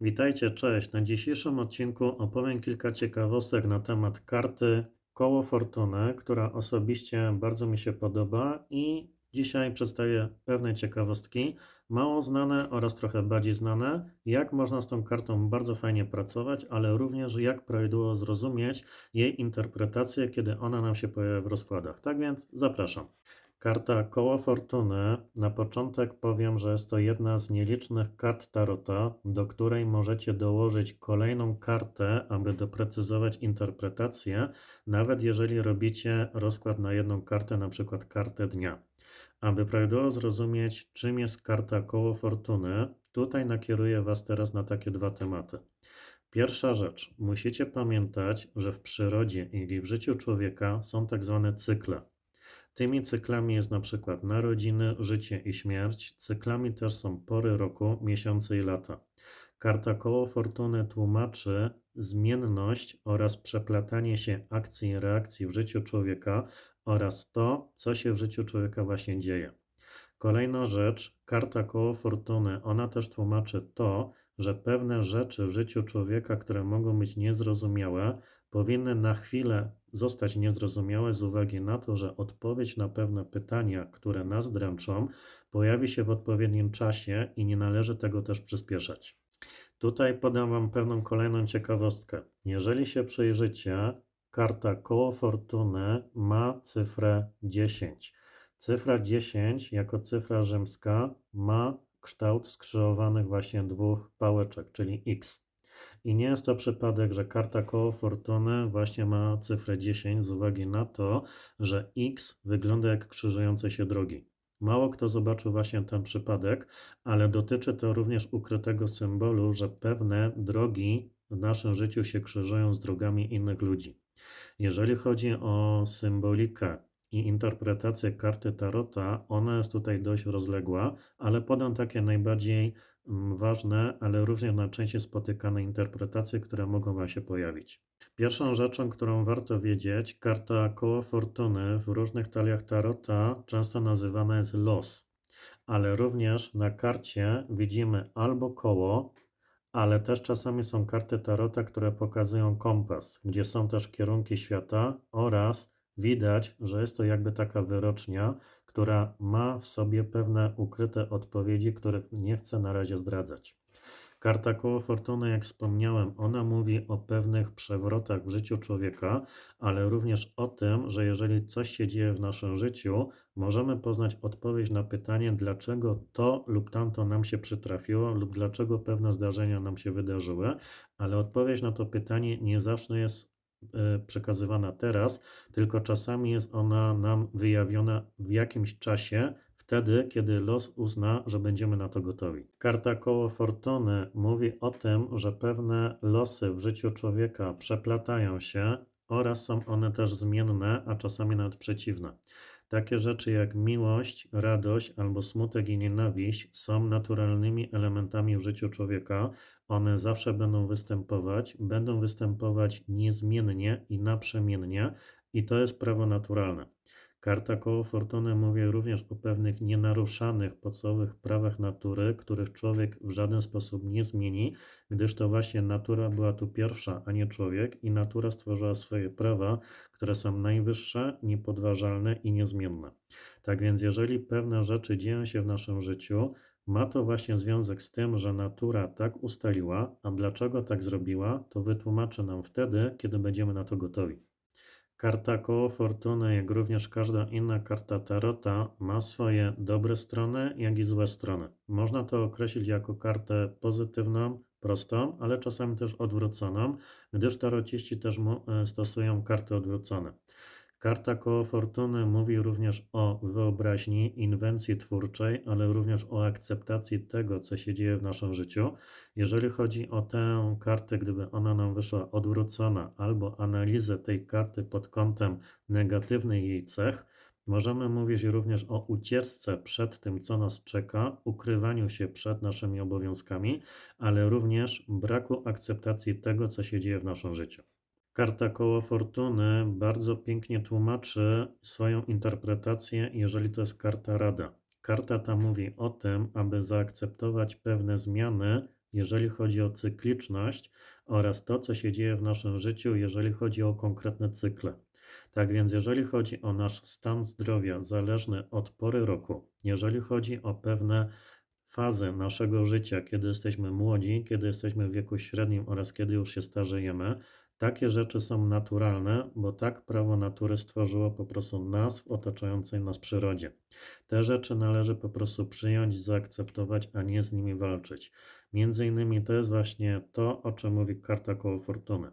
Witajcie, cześć. Na dzisiejszym odcinku opowiem kilka ciekawostek na temat karty Koło Fortuny, która osobiście bardzo mi się podoba i dzisiaj przedstawię pewne ciekawostki, mało znane oraz trochę bardziej znane, jak można z tą kartą bardzo fajnie pracować, ale również jak prawidłowo zrozumieć jej interpretację, kiedy ona nam się pojawia w rozkładach. Tak więc zapraszam. Karta Koło Fortuny. Na początek powiem, że jest to jedna z nielicznych kart Tarota, do której możecie dołożyć kolejną kartę, aby doprecyzować interpretację, nawet jeżeli robicie rozkład na jedną kartę, na przykład kartę dnia. Aby prawidłowo zrozumieć, czym jest karta Koło Fortuny, tutaj nakieruję Was teraz na takie dwa tematy. Pierwsza rzecz, musicie pamiętać, że w przyrodzie i w życiu człowieka są tak zwane cykle. Tymi cyklami jest na przykład narodziny, życie i śmierć. Cyklami też są pory roku, miesiące i lata. Karta Koło Fortuny tłumaczy zmienność oraz przeplatanie się akcji i reakcji w życiu człowieka oraz to, co się w życiu człowieka właśnie dzieje. Kolejna rzecz, karta Koło Fortuny, ona też tłumaczy to, że pewne rzeczy w życiu człowieka, które mogą być niezrozumiałe, powinny na chwilę zostać niezrozumiałe z uwagi na to, że odpowiedź na pewne pytania, które nas dręczą, pojawi się w odpowiednim czasie i nie należy tego też przyspieszać. Tutaj podam Wam pewną kolejną ciekawostkę. Jeżeli się przyjrzycie, karta Koło Fortuny ma cyfrę 10. Cyfra 10 jako cyfra rzymska ma kształt skrzyżowanych właśnie dwóch pałeczek, czyli X. I nie jest to przypadek, że karta koło fortuny właśnie ma cyfrę 10 z uwagi na to, że X wygląda jak krzyżujące się drogi. Mało kto zobaczył właśnie ten przypadek, ale dotyczy to również ukrytego symbolu, że pewne drogi w naszym życiu się krzyżują z drogami innych ludzi. Jeżeli chodzi o symbolikę i interpretację karty Tarota, ona jest tutaj dość rozległa, ale podam takie najbardziej mm, ważne, ale również najczęściej spotykane interpretacje, które mogą Wam się pojawić. Pierwszą rzeczą, którą warto wiedzieć, karta koło fortuny w różnych taliach Tarota często nazywana jest los, ale również na karcie widzimy albo koło, ale też czasami są karty Tarota, które pokazują kompas, gdzie są też kierunki świata oraz Widać, że jest to jakby taka wyrocznia, która ma w sobie pewne ukryte odpowiedzi, których nie chcę na razie zdradzać. Karta koło fortuny, jak wspomniałem, ona mówi o pewnych przewrotach w życiu człowieka, ale również o tym, że jeżeli coś się dzieje w naszym życiu, możemy poznać odpowiedź na pytanie, dlaczego to lub tamto nam się przytrafiło, lub dlaczego pewne zdarzenia nam się wydarzyły, ale odpowiedź na to pytanie nie zawsze jest przekazywana teraz, tylko czasami jest ona nam wyjawiona w jakimś czasie, wtedy, kiedy los uzna, że będziemy na to gotowi. Karta koło fortuny mówi o tym, że pewne losy w życiu człowieka przeplatają się oraz są one też zmienne, a czasami nawet przeciwne. Takie rzeczy jak miłość, radość albo smutek i nienawiść są naturalnymi elementami w życiu człowieka. One zawsze będą występować, będą występować niezmiennie i naprzemiennie, i to jest prawo naturalne. Karta koło fortuny mówi również o pewnych nienaruszanych podstawowych prawach natury, których człowiek w żaden sposób nie zmieni, gdyż to właśnie natura była tu pierwsza, a nie człowiek, i natura stworzyła swoje prawa, które są najwyższe, niepodważalne i niezmienne. Tak więc, jeżeli pewne rzeczy dzieją się w naszym życiu, ma to właśnie związek z tym, że natura tak ustaliła, a dlaczego tak zrobiła, to wytłumaczy nam wtedy, kiedy będziemy na to gotowi. Karta koło fortuny, jak również każda inna karta tarota, ma swoje dobre strony, jak i złe strony. Można to określić jako kartę pozytywną, prostą, ale czasami też odwróconą, gdyż tarociści też e, stosują karty odwrócone. Karta koło fortuny mówi również o wyobraźni, inwencji twórczej, ale również o akceptacji tego, co się dzieje w naszym życiu. Jeżeli chodzi o tę kartę, gdyby ona nam wyszła odwrócona, albo analizę tej karty pod kątem negatywnych jej cech, Możemy mówić również o ucieczce przed tym, co nas czeka, ukrywaniu się przed naszymi obowiązkami, ale również braku akceptacji tego, co się dzieje w naszym życiu. Karta koło fortuny bardzo pięknie tłumaczy swoją interpretację, jeżeli to jest karta rada. Karta ta mówi o tym, aby zaakceptować pewne zmiany, jeżeli chodzi o cykliczność oraz to, co się dzieje w naszym życiu, jeżeli chodzi o konkretne cykle. Tak więc, jeżeli chodzi o nasz stan zdrowia zależny od pory roku, jeżeli chodzi o pewne fazy naszego życia, kiedy jesteśmy młodzi, kiedy jesteśmy w wieku średnim oraz kiedy już się starzejemy, takie rzeczy są naturalne, bo tak prawo natury stworzyło po prostu nas w otaczającej nas przyrodzie. Te rzeczy należy po prostu przyjąć, zaakceptować, a nie z nimi walczyć. Między innymi to jest właśnie to, o czym mówi karta koło fortuny.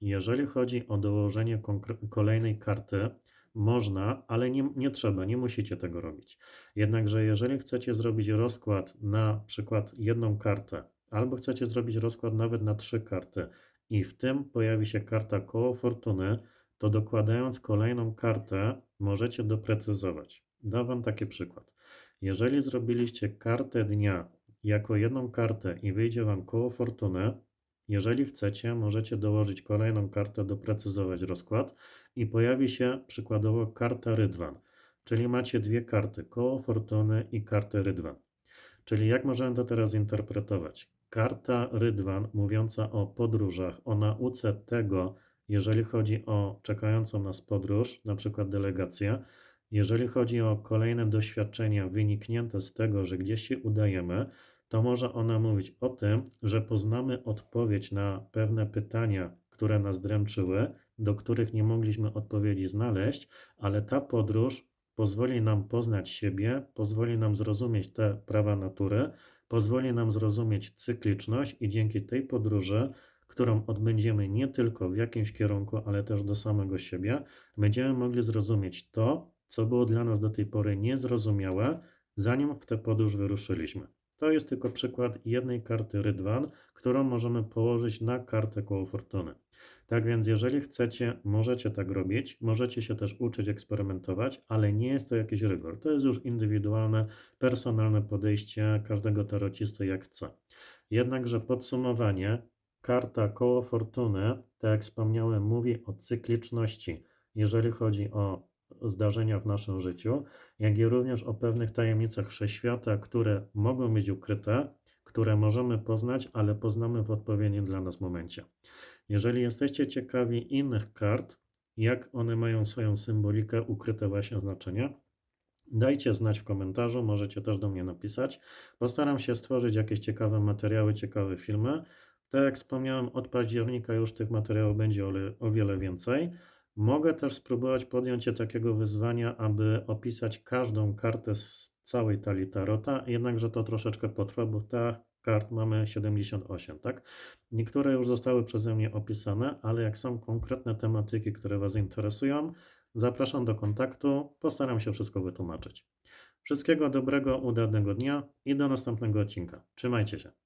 Jeżeli chodzi o dołożenie kolejnej karty, można, ale nie, nie trzeba, nie musicie tego robić. Jednakże, jeżeli chcecie zrobić rozkład na przykład jedną kartę, albo chcecie zrobić rozkład nawet na trzy karty, i w tym pojawi się karta koło fortuny, to dokładając kolejną kartę możecie doprecyzować. Dam Wam taki przykład. Jeżeli zrobiliście kartę dnia jako jedną kartę i wyjdzie Wam koło fortuny, jeżeli chcecie, możecie dołożyć kolejną kartę, doprecyzować rozkład i pojawi się przykładowo karta Rydwan, czyli macie dwie karty, koło fortuny i kartę Rydwan. Czyli jak możemy to teraz interpretować? Karta Rydwan mówiąca o podróżach, o nauce tego, jeżeli chodzi o czekającą nas podróż, na przykład delegacja, jeżeli chodzi o kolejne doświadczenia wyniknięte z tego, że gdzieś się udajemy, to może ona mówić o tym, że poznamy odpowiedź na pewne pytania, które nas dręczyły, do których nie mogliśmy odpowiedzi znaleźć, ale ta podróż pozwoli nam poznać siebie, pozwoli nam zrozumieć te prawa natury, pozwoli nam zrozumieć cykliczność i dzięki tej podróży, którą odbędziemy nie tylko w jakimś kierunku, ale też do samego siebie, będziemy mogli zrozumieć to, co było dla nas do tej pory niezrozumiałe, zanim w tę podróż wyruszyliśmy. To jest tylko przykład jednej karty Rydwan, którą możemy położyć na kartę koło fortuny. Tak więc, jeżeli chcecie, możecie tak robić, możecie się też uczyć, eksperymentować, ale nie jest to jakiś rygor. To jest już indywidualne, personalne podejście każdego tarocisty jak chce. Jednakże podsumowanie, karta koło fortuny, tak jak wspomniałem, mówi o cykliczności, jeżeli chodzi o zdarzenia w naszym życiu, jak i również o pewnych tajemnicach wszechświata, które mogą być ukryte, które możemy poznać, ale poznamy w odpowiednim dla nas momencie. Jeżeli jesteście ciekawi innych kart, jak one mają swoją symbolikę, ukryte właśnie znaczenia, dajcie znać w komentarzu, możecie też do mnie napisać. Postaram się stworzyć jakieś ciekawe materiały, ciekawe filmy. Tak jak wspomniałem, od października już tych materiałów będzie o, wiele więcej. Mogę też spróbować podjąć się takiego wyzwania, aby opisać każdą kartę z całej talii tarota, jednakże to troszeczkę potrwa, bo ta kart mamy 78, tak? Niektóre już zostały przeze mnie opisane, ale jak są konkretne tematyki, które Was interesują, zapraszam do kontaktu, postaram się wszystko wytłumaczyć. Wszystkiego dobrego, udanego dnia i do następnego odcinka. Trzymajcie się.